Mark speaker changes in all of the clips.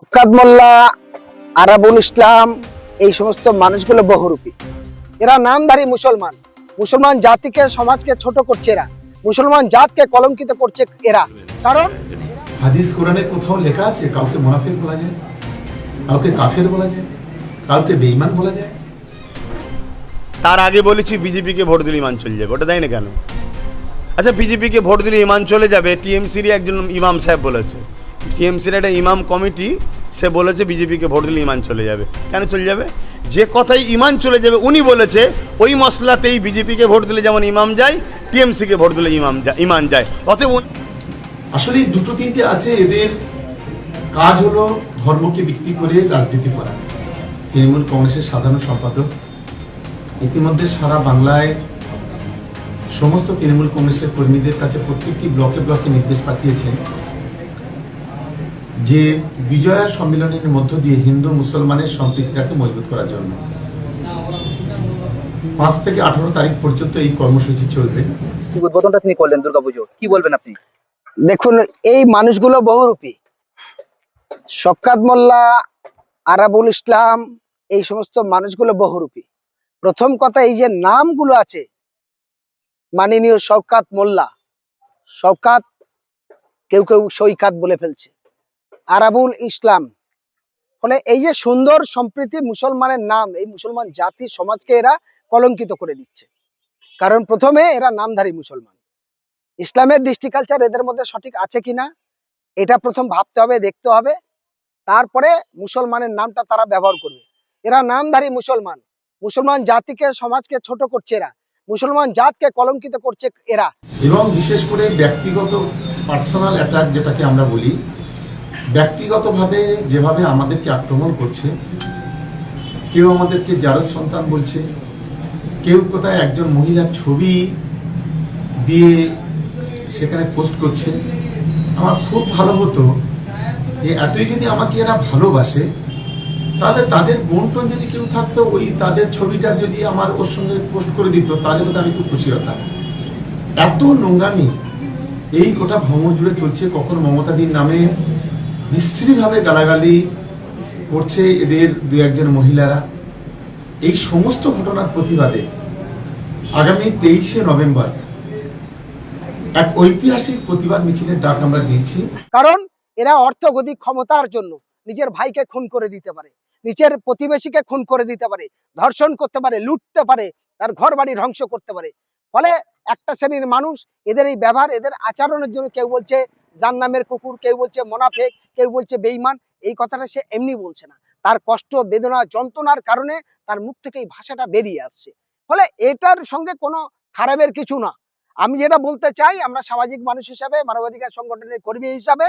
Speaker 1: শফকাত মোল্লা আরাবুল ইসলাম এই সমস্ত মানুষগুলো বহুরূপী। এরা নামধারী মুসলমান। মুসলমান জাতিকে সমাজকে ছোট করছে এরা। মুসলমান জাতকে কলঙ্কিত করছে এরা। কারণ
Speaker 2: হাদিস কোরআনে কোথাও লেখা আছে কাউকে মুনাফিক বলা যায় কাউকে কাফের বলা যায় কাউকে বেঈমান বলা যায়।
Speaker 3: তার আগে বলেছি বিজেপিকে ভোট দিলে ইমান চলে যাবে ওটা দেয় না কেন। আচ্ছা বিজেপিকে ভোট দিলে ইমান চলে যাবে টিএমসির একজন ইমাম সাহেব বলেছে। টিএমসির একটা ইমাম কমিটি, সে বলেছে বিজেপিকে ভোট দিলে ইমান চলে যাবে। কেন চলে যাবে? যে কথাই ইমান চলে যাবে, উনি বলেছে, ওই মশলাতেই বিজেপিকে ভোট দিলে যেমন ইমাম যায়, টিএমসিকে ভোট দিলে ইমাম যায়, ইমান যায়। অতএব
Speaker 2: আসলে দুটো তিনটে আছে, এদের কাজ হলো ধর্মকে বিক্রি করে রাজনীতি করা। তৃণমূল কংগ্রেসের সাধারণ সম্পাদক, ইতিমধ্যে সারা বাংলায় সমস্ত তৃণমূল কংগ্রেসের কর্মীদের কাছে প্রত্যেকটি ব্লকে ব্লকে নির্দেশ পাঠিয়েছেন। যে বিজয়া সম্মেলনের মধ্য দিয়ে হিন্দু মুসলমানের সম্প্রীতিটাকে মজবুত করার জন্য। পাঁচ থেকে আঠারো তারিখ পর্যন্ত এই কর্মসূচি চলবে।
Speaker 4: উদ্বোধনটা তিনি করলেন দুর্গাপুজো কি বলবেন আপনি?
Speaker 1: দেখুন এই মানুষগুলো বহুরূপী। শফকাত মোল্লা আরাবুল ইসলাম এই সমস্ত মানুষগুলো বহুরূপী। প্রথম কথা এই যে নামগুলো আছে মাননীয় শওকাত মোল্লা শওকাত কেউ কেউ সৈকাত বলে ফেলছে। আরাবুল ইসলাম। ফলে এই যে সুন্দর সম্প্রীতি মুসলমানের নাম, এই মুসলমান জাতি সমাজকে এরা কলঙ্কিত করে দিচ্ছে। কারণ প্রথমে এরা নামধারী মুসলমান। ইসলামের দৃষ্টি কালচার এদের মধ্যে সঠিক আছে কিনা, এটা প্রথম ভাবতে হবে, দেখতে হবে। তারপরে মুসলমানের নামটা তারা ব্যবহার করবে। এরা নামধারী মুসলমান। মুসলমান জাতিকে, সমাজকে ছোট করছে এরা। মুসলমান জাতকে কলঙ্কিত করছে এরা।
Speaker 2: এবং বিশেষ করে ব্যক্তিগত পার্সোনাল অ্যাটাক যেটাকে আমরা বলি ব্যক্তিগতভাবে যেভাবে আমাদেরকে আক্রমণ করছে, কেউ আমাদেরকে জারজ সন্তান বলছে, কেউ কোথায় একজন মহিলার ছবি দিয়ে সেখানে পোস্ট করছে, আমার খুব ভালো হতো যে এতই যদি আমাকে এরা ভালোবাসে, তাহলে তাদের বন্টন যদি কেউ থাকতো, ওই তাদের ছবিটা যদি আমার ওর সঙ্গে পোস্ট করে দিত, তাহলে বোধহয় আমি খুব খুশি হতাম। এত নোংরামি, এই গোটা ভ্রমণ জুড়ে চলছে, কখন মমতাদির নামে বিশ্রীভাবে গালাগালি করছে এদের দু একজন মহিলারা। এই সমস্ত ঘটনার প্রতিবাদে আগামী তেইশে নভেম্বর এক ঐতিহাসিক প্রতিবাদ মিছিলের ডাক আমরা দিয়েছি।
Speaker 1: কারণ এরা অর্থগতিক ক্ষমতার জন্য নিজের ভাইকে খুন করে দিতে পারে, নিজের প্রতিবেশীকে খুন করে দিতে পারে, ধর্ষণ করতে পারে, লুটতে পারে, তার ঘর বাড়ি ধ্বংস করতে পারে। ফলে একটা শ্রেণির মানুষ, এদের এই ব্যবহার, এদের আচরণের জন্য কেউ বলছে জান্নামের কুকুর, কেউ বলছে মোনাফেক কেউ বলছে বেইমান এই কথাটা সে এমনি বলছে না। তার কষ্ট, বেদনা, যন্ত্রণার কারণে তার মুখ থেকে এই ভাষাটা বেরিয়ে আসছে। ফলে এটার সঙ্গে কোনো খারাপের কিছু না। আমি যেটা বলতে চাই, আমরা সামাজিক মানুষ হিসাবে, মানবাধিকার সংগঠনের কর্মী হিসাবে,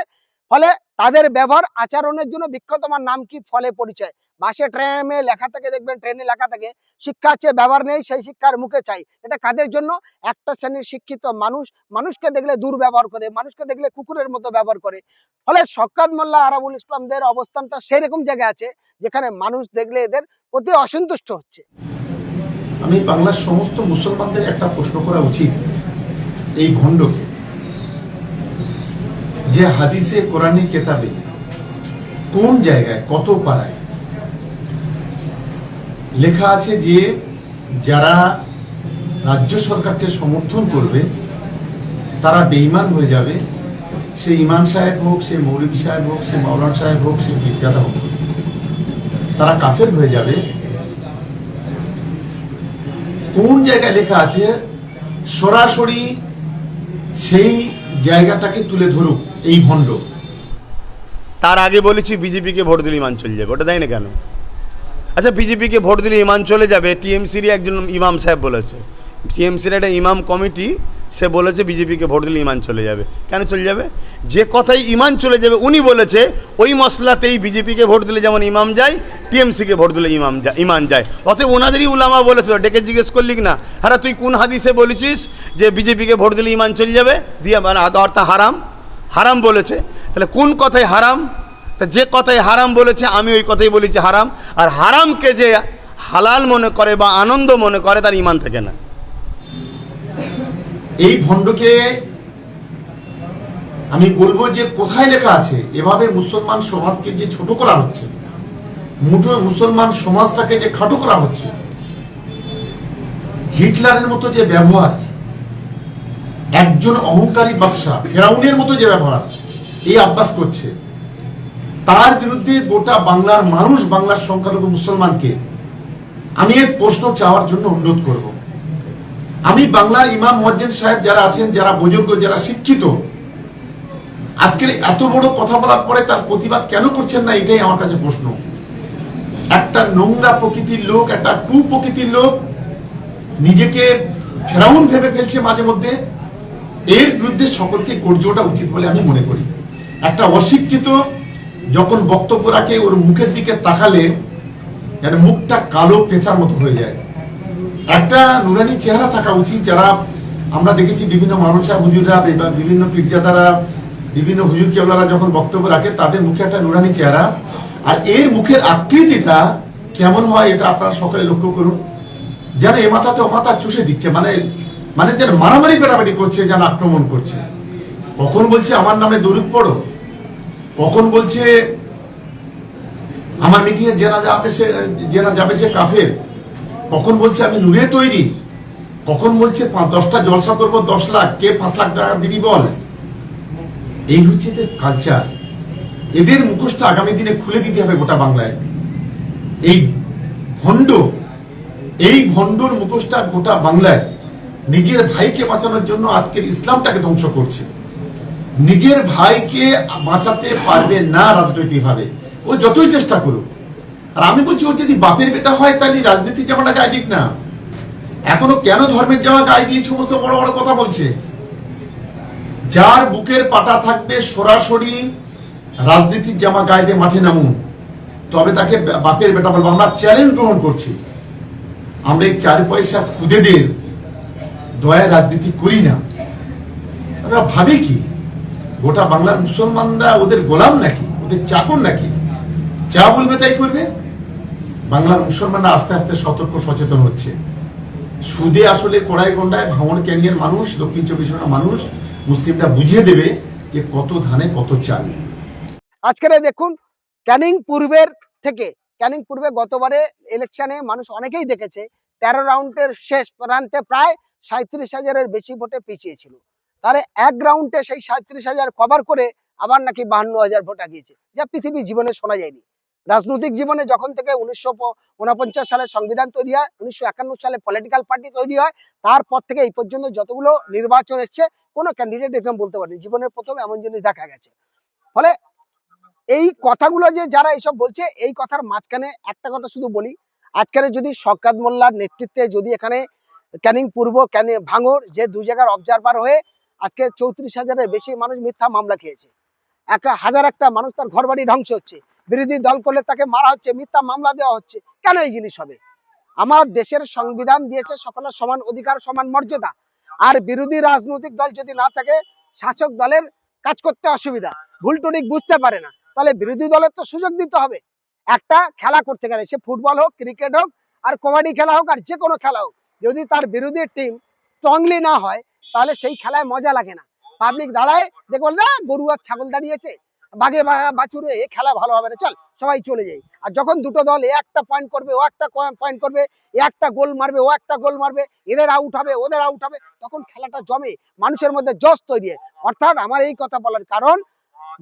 Speaker 1: ফলে তাদের ব্যবহার, আচরণের জন্য বিখ্যাত আমার নাম কি? ফলে পরিচয়। বাসে ট্রেনে লেখা থাকে, দেখবেন ট্রেনে লেখা থাকে, শিক্ষা আছে ব্যবহার নেই, সেই শিক্ষার মুখে চাই। এটা কাদের জন্য? একটা শ্রেণির শিক্ষিত মানুষ, মানুষকে দেখলে দুর্ব্যবহার করে, মানুষকে দেখলে কুকুরের মতো ব্যবহার করে। ফলে শক্কাত মোল্লা আরাবুল ইসলামদের অবস্থানটা সেরকম জায়গায় আছে, যেখানে মানুষ দেখলে এদের অতি অসন্তুষ্ট হচ্ছে।
Speaker 2: আমি বাংলার সমস্ত মুসলমানদের একটা প্রশ্ন করা উচিত এই ভণ্ডকে। যে হাদিসে, কোরআনী, কেতাবে কোন জায়গায়, কত পাড়ায় লেখা আছে যে যারা রাজ্য সরকারকে সমর্থন করবে, তারা বেঈমান হয়ে যাবে। সে ইমাম সাহেব হোক, সে মৌলভী সাহেব হোক, সে মাওলানা সাহেব হোক, সে গির্জাদা হোক, তারা কাফের হয়ে যাবে। কোন জায়গায় লেখা আছে, সরাসরি সেই জায়গাটাকে তুলে ধরুক, এই ভণ্ড।
Speaker 3: তার আগে বলেছি, বিজেপিকে ভোট দিলে ইমান চলে যাবে, ওটা দেয় না কেন? আচ্ছা বিজেপিকে ভোট দিলে ইমান চলে যাবে টিএমসির একজন ইমাম সাহেব বলেছে। টিএমসির একটা ইমাম কমিটি, সে বলেছে বিজেপিকে ভোট দিলে ইমান চলে যাবে। কেন চলে যাবে? যে কথাই ইমান চলে যাবে, উনি বলেছে, ওই মশলাতেই বিজেপিকে ভোট দিলে যেমন ইমাম যায়, টিএমসিকে ভোট দিলে ইমাম যায় ইমান যায়। অতএব ওনাদেরই উলামা বলেছে, ডেকে জিজ্ঞেস করলি না হ্যাঁ তুই কোন হাদিসে বলেছিস যে বিজেপিকে ভোট দিলে ইমান চলে যাবে? দিয়ে মানে অর্থাৎ হারাম। হারাম বলেছে। তাহলে কোন কথায় হারাম? তা যে কথাই হারাম বলেছে, আমি ওই কথাই বলেছি হারাম। আর হারামকে যে হালাল মনে করে বা আনন্দ মনে করে, তার ইমান থাকে না।
Speaker 2: এই ভণ্ডকে আমি বলব যে কোথায় লেখা আছে, এভাবে মুসলমান সমাজকে যে ছোট করা হচ্ছে, মুঠো মুসলমান সমাজটাকে যে খাটো করা হচ্ছে, হিটলারের মতো যে ব্যবহার, একজন অহংকারী বাদশাহ, ফেরাউনের মতো যে ব্যবহার, এই আব্বাস করছে। তার বিরুদ্ধে গোটা বাংলার মানুষ বাংলার সংখ্যালঘু মুসলমানকে আমি এর প্রশ্ন চাওয়ার জন্য অনুরোধ করব। আমি বাংলার ইমাম মজ্জেন সাহেব যারা আছেন, যারা বুজুর্গ যারা শিক্ষিত, আজকের এত বড় কথা বলার পরে তার প্রতিবাদ কেন করছেন না, এটাই আমার কাছে প্রশ্ন। একটা নোংরা প্রকৃতির লোক, একটা টু প্রকৃতির লোক নিজেকে ফেরাউন ভেবে ফেলছে মাঝে মধ্যে, এর বিরুদ্ধে সকলকে গর্জে ওঠা উচিত বলে আমি মনে করি। একটা অশিক্ষিত যখন বক্তব্য রাখে, ওর মুখের দিকে তাকালে যেন মুখটা কালো পেঁচার মতো হয়ে যায়। একটা নুরানি চেহারা থাকা উচিত, যারা আমরা দেখেছি বিভিন্ন মানুষা হুজুরা বা বিভিন্ন পীরজাদারা, বিভিন্ন হুজুর কেবলারা যখন বক্তব্য রাখে, তাদের মুখে একটা নুরানি চেহারা। আর এর মুখের আকৃতিটা কেমন হয়, এটা আপনারা সকলে লক্ষ্য করুন। যেন এ মাথাতে ও মাথা চুষে দিচ্ছে মানে মানে যেন মারামারি পেটাপাটি করছে, যেন আক্রমণ করছে। কখন বলছে, আমার নামে দরুদ পড়ো? কখন বলছে, আমার মিটিংয়ে জেনা যাবে সে, জেনা যাবে সে কাফের? কখন বলছে, আমি নুরে তৈরি। কখন বলছে দশটা জলসা করব, দশ লাখ। কে পাঁচ লাখ টাকা দিবি বল? এই হচ্ছে এদের কালচার এদের মুখোশটা আগামী দিনে খুলে দিতে হবে গোটা বাংলায়। এই ভণ্ড, এই ভণ্ডর মুখোশটা গোটা বাংলায় নিজের ভাইকে বাঁচানোর জন্য আজকের ইসলামটাকে ধ্বংস করছে। নিজের ভাইকে বাঁচাতে পারবে না রাজনৈতিকভাবে। ও যতই চেষ্টা করুক। আর আমি বলছি, ও যদি বাপের বেটা হয়, তাহলে রাজনীতির জামাটা গায়ে দিক না। এখনও কেন ধর্মের জামা গায়ে দিয়ে সমস্ত বড় বড় কথা বলছে? যার বুকের পাটা থাকবে সরাসরি রাজনীতির জামা গায়ে দিয়ে মাঠে নামুন। তবে তাকে বাপের বেটা বলব, আমরা চ্যালেঞ্জ গ্রহণ করছি। আমরা এই চার পয়সা খুদেদের দয়া রাজনীতি করি না। ওরা ভাবে কি? গোটা বাংলার মুসলমানরা ওদের গোলাম নাকি? ওদের চাকর নাকি? যা বলবে তাই করবে? বাংলার মুসলমানরা আস্তে আস্তে সতর্ক, সচেতন হচ্ছে। সুদে আসলে কড়াই গন্ডায় ভাঙন ক্যানিয়ার মানুষ, দক্ষিণ চব্বিশ পরগনার মানুষ, মুসলিমরা বুঝিয়ে দেবে যে কত ধানে কত চাল।
Speaker 1: আজকের দেখুন, ক্যানিং পূর্বের থেকে, ক্যানিং পূর্বে গতবারে ইলেকশনে মানুষ অনেকেই দেখেছে, তেরো রাউন্ডের শেষ প্রান্তে প্রায় সাঁত্রিশ হাজারের বেশি ভোটে পিছিয়ে ছিল। তাহলে এক রাউন্ডে সেই সাঁত্রিশ হাজার কভার করে আবার নাকি বাহান্ন হাজার ভোট আগিয়েছে। যা পৃথিবী জীবনে শোনা যায়নি। রাজনৈতিক জীবনে যখন থেকে উনিশশো উনপঞ্চাশ সালে সংবিধান তৈরি হয়, উনিশশো একান্ন সালে পলিটিক্যাল পার্টি তৈরি হয়, তারপর থেকে এই পর্যন্ত যতগুলো নির্বাচন এসছে, কোনো ক্যান্ডিডেট এরকম বলতে পারেনি। জীবনের প্রথম এমন জিনিস দেখা গেছে। ফলে এই কথাগুলো যে যারা এইসব বলছে, এই কথার মাঝখানে একটা কথা শুধু বলি, আজকের যদি শকাত মোল্লার নেতৃত্বে যদি এখানে ক্যানিং পূর্ব ক্যানিং ভাঙর যে দু জায়গার অবজারভার হয়ে আজকে চৌত্রিশ হাজারের বেশি মানুষ মিথ্যা মামলা খেয়েছে। এক হাজার একটা মানুষ তার ঘর বাড়ি ধ্বংস হচ্ছে। বিরোধী দল করলে তাকে মারা হচ্ছে, মিথ্যা মামলা দেওয়া হচ্ছে। কেন এই জিনিস হবে? আমার দেশের সংবিধান দিয়েছে সকলের সমান অধিকার, সমান মর্যাদা। আর বিরোধী রাজনৈতিক দল যদি না থাকে, শাসক দলের কাজ করতে অসুবিধা। ভুল টুটিক বুঝতে পারে না। তাহলে বিরোধী দলের তো সুযোগ দিতে হবে। একটা খেলা করতে গেলে, সে ফুটবল হোক, ক্রিকেট হোক, আর কবাডি খেলা হোক, আর যে কোনো খেলা হোক, যদি তার বিরোধী টিম স্ট্রংলি না হয় তাহলে সেই খেলায় মজা লাগে না। পাবলিক দাঁড়ায় দেখব না, গরু আর ছাগল দাঁড়িয়েছে। বাঘে বাছুরে, এ খেলা ভালো হবে না। চল, সবাই চলে যাই। আর যখন দুটো দল একটা পয়েন্ট করবে, ও একটা পয়েন্ট করবে একটা গোল মারবে, ও একটা গোল মারবে, এদের আউট হবে, ওদের আউট হবে, তখন খেলাটা জমে, মানুষের মধ্যে জস তৈরি অর্থাৎ আমার এই কথা বলার কারণ,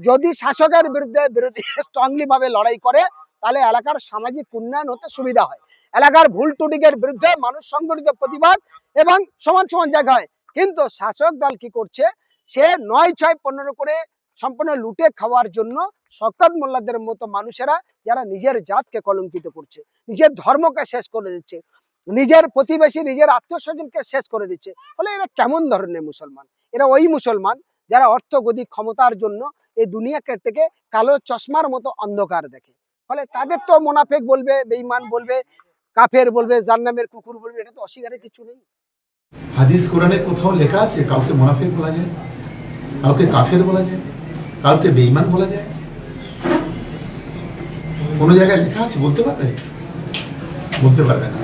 Speaker 1: যদি শাসকের বিরুদ্ধে, বিরোধী স্ট্রংলি ভাবে লড়াই করে, তাহলে এলাকার সামাজিক উন্নয়ন হতে সুবিধা হয়। এলাকার ভুল টুটিকের বিরুদ্ধে মানুষ সংগঠিত প্রতিবাদ এবং সমান সমান জায়গা হয় কিন্তু শাসক দল কি করছে? সে নয়, ছয়, পনেরো করে সম্পূর্ণ লুটে খাওয়ার জন্য শকাত মোল্লাদের মতো মানুষেরা যারা নিজের জাতকে কলঙ্কিত করছে, নিজের ধর্মকে শেষ করে দিচ্ছে, নিজের প্রতিবেশী, নিজের আত্মীয় স্বজনকে শেষ করে দিচ্ছে। ফলে এরা কেমন ধরনের মুসলমান? এরা ওই মুসলমান যারা অর্থগতি ক্ষমতার জন্য এই দুনিয়াকে থেকে কালো চশমার মতো অন্ধকার দেখে। ফলে তাদের তো মোনাফেক বলবে, বেঈমান বলবে, কাফের বলবে, জান্নামের কুকুর বলবে, এটা তো অস্বীকারের কিছু নেই।
Speaker 2: হাদিস কোরআনে কোথাও লেখা আছে, কাউকে মোনাফিক বলা যায়, কাউকে কাফের বলা যায়, কাউকে বেঈমান বলা যায়? কোনো জায়গায় লেখা আছে, বলতে পারবে? বলতে পারবে না।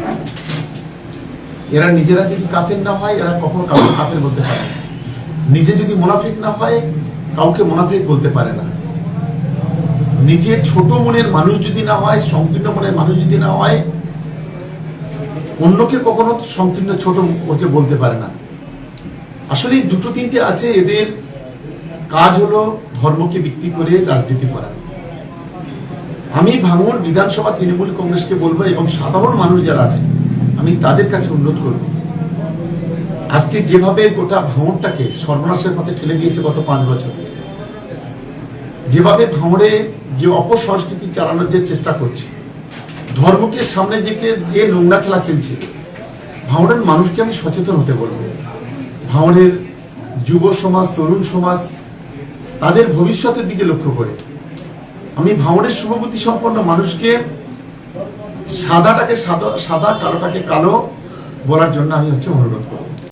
Speaker 2: এরা নিজেরা যদি কাফের না হয়, এরা কখনো কাউকে কাফের বলতে পারে। নিজে যদি মোনাফিক না হয়, কাউকে মোনাফেক বলতে পারে না। নিজের ছোট মনের মানুষ যদি না হয়, সংকীর্ণ মনের মানুষ যদি না হয় অন্যকে কখনো সংকীর্ণ ছোট হচ্ছে বলতে পারে না। আসলে দুটো তিনটে আছে, এদের কাজ হলো ধর্মকে বিক্রি করে রাজনীতি করা। আমি ভাঙড় বিধানসভা তৃণমূল কংগ্রেসকে বলব এবং সাধারণ মানুষ যারা আছে আমি তাদের কাছে অনুরোধ করব। আজকে যেভাবে গোটা ভাঙড়টাকে সর্বনাশের পথে ঠেলে দিয়েছে গত পাঁচ বছর, যেভাবে ভাঙড়ে যে অপসংস্কৃতি চালানোর যে চেষ্টা করছে ধর্মকে সামনে দিকে যে নোংরা খেলা খেলছে ভাঙড়ের মানুষকে আমি সচেতন হতে বলব। ভাঙড়ের যুব সমাজ, তরুণ সমাজ, তাদের ভবিষ্যতের দিকে লক্ষ্য করে। আমি ভাঙড়ের শুভবুদ্ধি সম্পন্ন মানুষকে সাদাটাকে সাদা সাদা, কালোটাকে কালো বলার জন্য আমি হচ্ছে অনুরোধ করব।